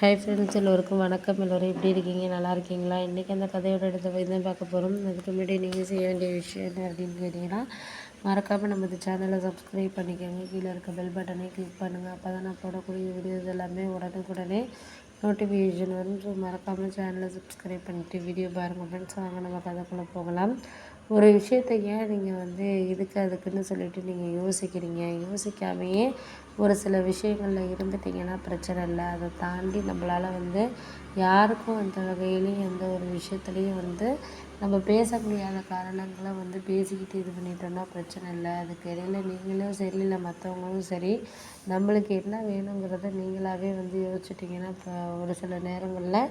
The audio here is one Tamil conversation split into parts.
ஹாய் ஃப்ரெண்ட்ஸ் எல்லோருக்கும் வணக்கம். எல்லோரும் எப்படி இருக்கீங்க? நல்லா இருக்கீங்களா? இன்றைக்கி அந்த கதையோட எடுத்த போய் தான் பார்க்க போகிறோம் அதுக்கு முன்னாடி நீங்கள் செய்ய வேண்டிய விஷயம் என்ன அப்படின்னு கேட்டிங்கன்னா மறக்காமல் நம்ம இந்த சேனலை சப்ஸ்கிரைப் பண்ணிக்கோங்க. கீழே இருக்க பெல் பட்டனை கிளிக் பண்ணுங்கள் அப்போ தான் நான் போடக்கூடிய வீடியோஸ் எல்லாமே உடனுக்குடனே நோட்டிஃபிகேஷன் வரும். ஸோ மறக்காமல் சேனலை சப்ஸ்கிரைப் பண்ணிவிட்டு வீடியோ பாருங்கள் ஃப்ரெண்ட்ஸ் வாங்க நம்ம கதைக்குள்ளே போகலாம். ஒரு விஷயத்தை ஏன் நீங்கள் வந்து இதுக்கு அதுக்குன்னு சொல்லிட்டு நீங்கள் யோசிக்கிறீங்க? யோசிக்காமையே ஒரு சில விஷயங்களில் இருந்துட்டிங்கன்னா பிரச்சனை இல்லை. அதை தாண்டி நம்மளால் வந்து யாருக்கும் அந்த வகையிலையும் எந்த ஒரு விஷயத்துலையும் வந்து நம்ம பேச முடியாத காரணங்களை வந்து பேசிக்கிட்டு இது பண்ணிட்டோம்னா பிரச்சனை இல்லை. அதுக்கு இடையில நீங்களும் சரி இல்லை மற்றவங்களும் சரி நம்மளுக்கு என்ன வேணுங்கிறத நீங்களாகவே வந்து யோசிச்சிட்டிங்கன்னா இப்போ ஒரு சில நேரங்களில்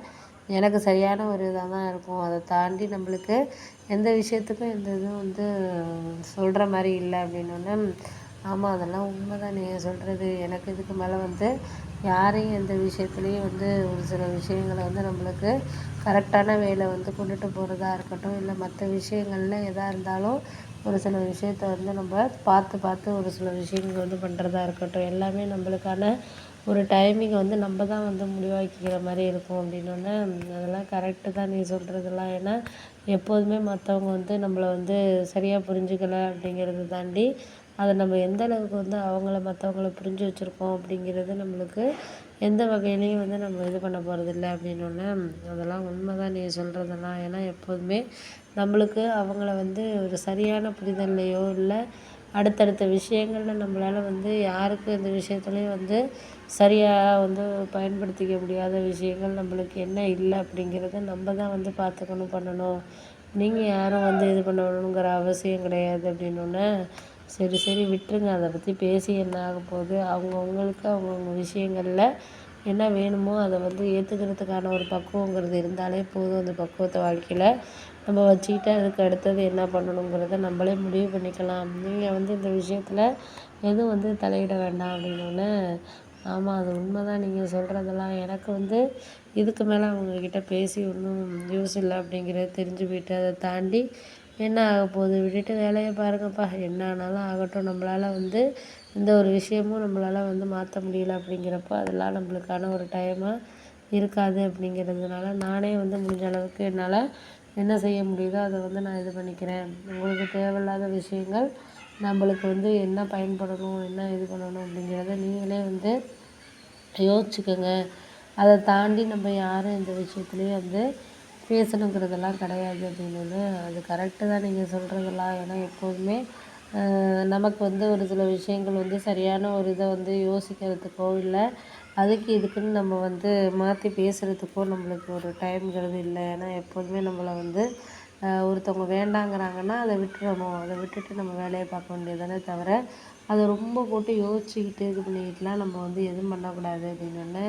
எனக்கு சரியான ஒரு இதாக தான் இருக்கும். அதை தாண்டி நம்மளுக்கு எந்த விஷயத்துக்கும் எந்த இதுவும் வந்து சொல்கிற மாதிரி இல்லை அப்படின்னோடனே ஆமாம் அதெல்லாம் உண்மை தான் நீங்கள் சொல்கிறது எனக்கு இதுக்கு மேலே வந்து யாரையும் எந்த விஷயத்துலையும் வந்து ஒரு சில விஷயங்களை வந்து நம்மளுக்கு கரெக்டான வேலை வந்து கொண்டுட்டு போகிறதா இருக்கட்டும் இல்லை மற்ற விஷயங்களில் எதாக இருந்தாலும் ஒரு சில விஷயத்த வந்து நம்ம பார்த்து பார்த்து ஒரு சில விஷயங்கள் வந்து பண்ணுறதா இருக்கட்டும். எல்லாமே நம்மளுக்கான ஒரு டைமிங்கை வந்து நம்ம தான் வந்து முடிவாக்கிக்கிற மாதிரி இருக்கும் அப்படின்னோடனே அதெல்லாம் கரெக்டு தான் நீ சொல்கிறதெல்லாம் ஏன்னா எப்போதுமே மற்றவங்க வந்து நம்மளை வந்து சரியாக புரிஞ்சுக்கல அப்படிங்கிறத தாண்டி அதை நம்ம எந்த அளவுக்கு வந்து அவங்கள மற்றவங்கள புரிஞ்சு வச்சுருக்கோம் அப்படிங்கிறது நம்மளுக்கு எந்த வகையிலையும் வந்து நம்ம இது பண்ண போகிறதில்ல அப்படின்னோடனே அதெல்லாம் உண்மை தான் நீ சொல்கிறதெல்லாம் ஏன்னா எப்போதுமே நம்மளுக்கு அவங்கள வந்து ஒரு சரியான புரிதல்லையோ இல்லை அடுத்தடுத்த விஷயங்களில் நம்மளால் வந்து யாருக்கும் இந்த விஷயத்துலையும் வந்து சரியாக வந்து பயன்படுத்திக்க முடியாத விஷயங்கள் நம்மளுக்கு என்ன இல்லை அப்படிங்கிறத நம்ம தான் வந்து பார்த்துக்கணும் பண்ணணும். நீங்கள் யாரும் வந்து இது பண்ணணுங்கிற அவசியம் கிடையாது அப்படின்னோடனே சரி சரி விட்டுருங்க. அதை பற்றி பேசி என்ன ஆக போகுது? அவங்கவுங்களுக்கு அவங்கவுங்க விஷயங்களில் என்ன வேணுமோ அதை வந்து ஏற்றுக்கிறதுக்கான ஒரு பக்குவங்கிறது இருந்தாலே போதும் அந்த பக்குவத்தை வாழ்க்கையில். நம்ம வச்சுக்கிட்டு அதுக்கு அடுத்தது என்ன பண்ணணுங்கிறத நம்மளே முடிவு பண்ணிக்கலாம். நீங்கள் வந்து இந்த விஷயத்தில் எதுவும் வந்து தலையிட வேண்டாம் அப்படின்னோடனே ஆமாம் அது உண்மை தான் நீங்கள் சொல்கிறதெல்லாம் எனக்கு வந்து இதுக்கு மேலே அவங்கக்கிட்ட பேசி ஒன்றும் யூஸ் இல்லை அப்படிங்கிறது தெரிஞ்சு போயிட்டு அதை தாண்டி என்ன ஆக போகுது? விட்டுட்டு வேலையை பாருங்கப்பா. என்ன ஆனாலும் ஆகட்டும். நம்மளால் வந்து எந்த ஒரு விஷயமும் நம்மளால் வந்து மாற்ற முடியல அப்படிங்கிறப்போ அதெல்லாம் நம்மளுக்கான ஒரு டைமாக இருக்காது அப்படிங்கிறதுனால நானே வந்து முடிஞ்ச அளவுக்கு என்னால் என்ன செய்ய முடியுதோ அதை வந்து நான் இது பண்ணிக்கிறேன். உங்களுக்கு தேவையில்லாத விஷயங்கள் நம்மளுக்கு வந்து என்ன பயன்படணும் என்ன இது பண்ணணும் அப்படிங்கிறத நீங்களே வந்து யோசிச்சுக்கோங்க. அதை தாண்டி நம்ம யாரும் இந்த விஷயத்துலையும் வந்து பேசணுங்கிறதெல்லாம் கிடையாது அப்படின்னு. அது கரெக்டு தான் நீங்கள் சொல்கிறதெல்லாம் ஏன்னா எப்போதுமே நமக்கு வந்து ஒரு சில விஷயங்கள் வந்து சரியான ஒரு இதை வந்து யோசிக்கிறதுக்கோ இல்லை அதுக்கு இதுக்குன்னு நம்ம வந்து மாற்றி பேசுகிறதுக்கோ நம்மளுக்கு ஒரு டைம்ங்கிறது இல்லை. ஏன்னா எப்போதுமே நம்மளை வந்து ஒருத்தவங்க வேண்டாங்கிறாங்கன்னா அதை விட்டுறணும். அதை விட்டுட்டு நம்ம வேலையை பார்க்க வேண்டியது தவிர அதை ரொம்ப போட்டு யோசிச்சுக்கிட்டு இது பண்ணிக்கிட்டுலாம் நம்ம வந்து எதுவும் பண்ணக்கூடாது அப்படின்னு.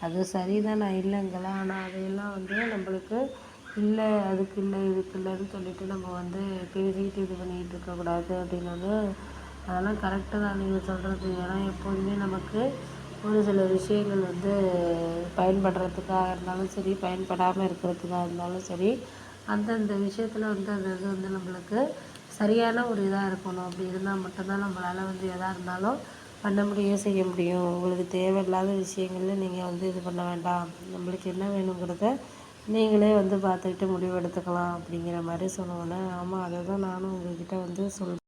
அது சரி தான் நான் இல்லைங்கல ஆனால் அதையெல்லாம் வந்து நம்மளுக்கு இல்லை அதுக்கு இல்லை இதுக்கு இல்லைன்னு சொல்லிட்டு நம்ம வந்து பேசிக்கிட்டு இது பண்ணிக்கிட்டு இருக்கக்கூடாது அப்படின்னு வந்து அதெல்லாம் கரெக்டு தான் நீங்கள் சொல்கிறது ஏன்னா எப்போதுமே நமக்கு ஒரு சில விஷயங்கள் வந்து பயன்படுறதுக்காக இருந்தாலும் சரி பயன்படாமல் இருக்கிறதுக்காக இருந்தாலும் சரி அந்தந்த விஷயத்தில் வந்து அந்த இது வந்து நம்மளுக்கு சரியான ஒரு இதாக இருக்கணும். அப்படி இருந்தால் மட்டும்தான் நம்மளால் வந்து எதாக இருந்தாலும் பண்ண முடியும் செய்ய முடியும். உங்களுக்கு தேவையில்லாத விஷயங்களில் நீங்கள் வந்து இது பண்ண வேண்டாம். நம்மளுக்கு என்ன வேணுங்கிறத நீங்களே வந்து பார்த்துக்கிட்டு முடிவு எடுத்துக்கலாம் அப்படிங்கிற மாதிரி சொன்னோன்னே ஆமாம் அதை தான் நானும் உங்கள்கிட்ட வந்து சொல்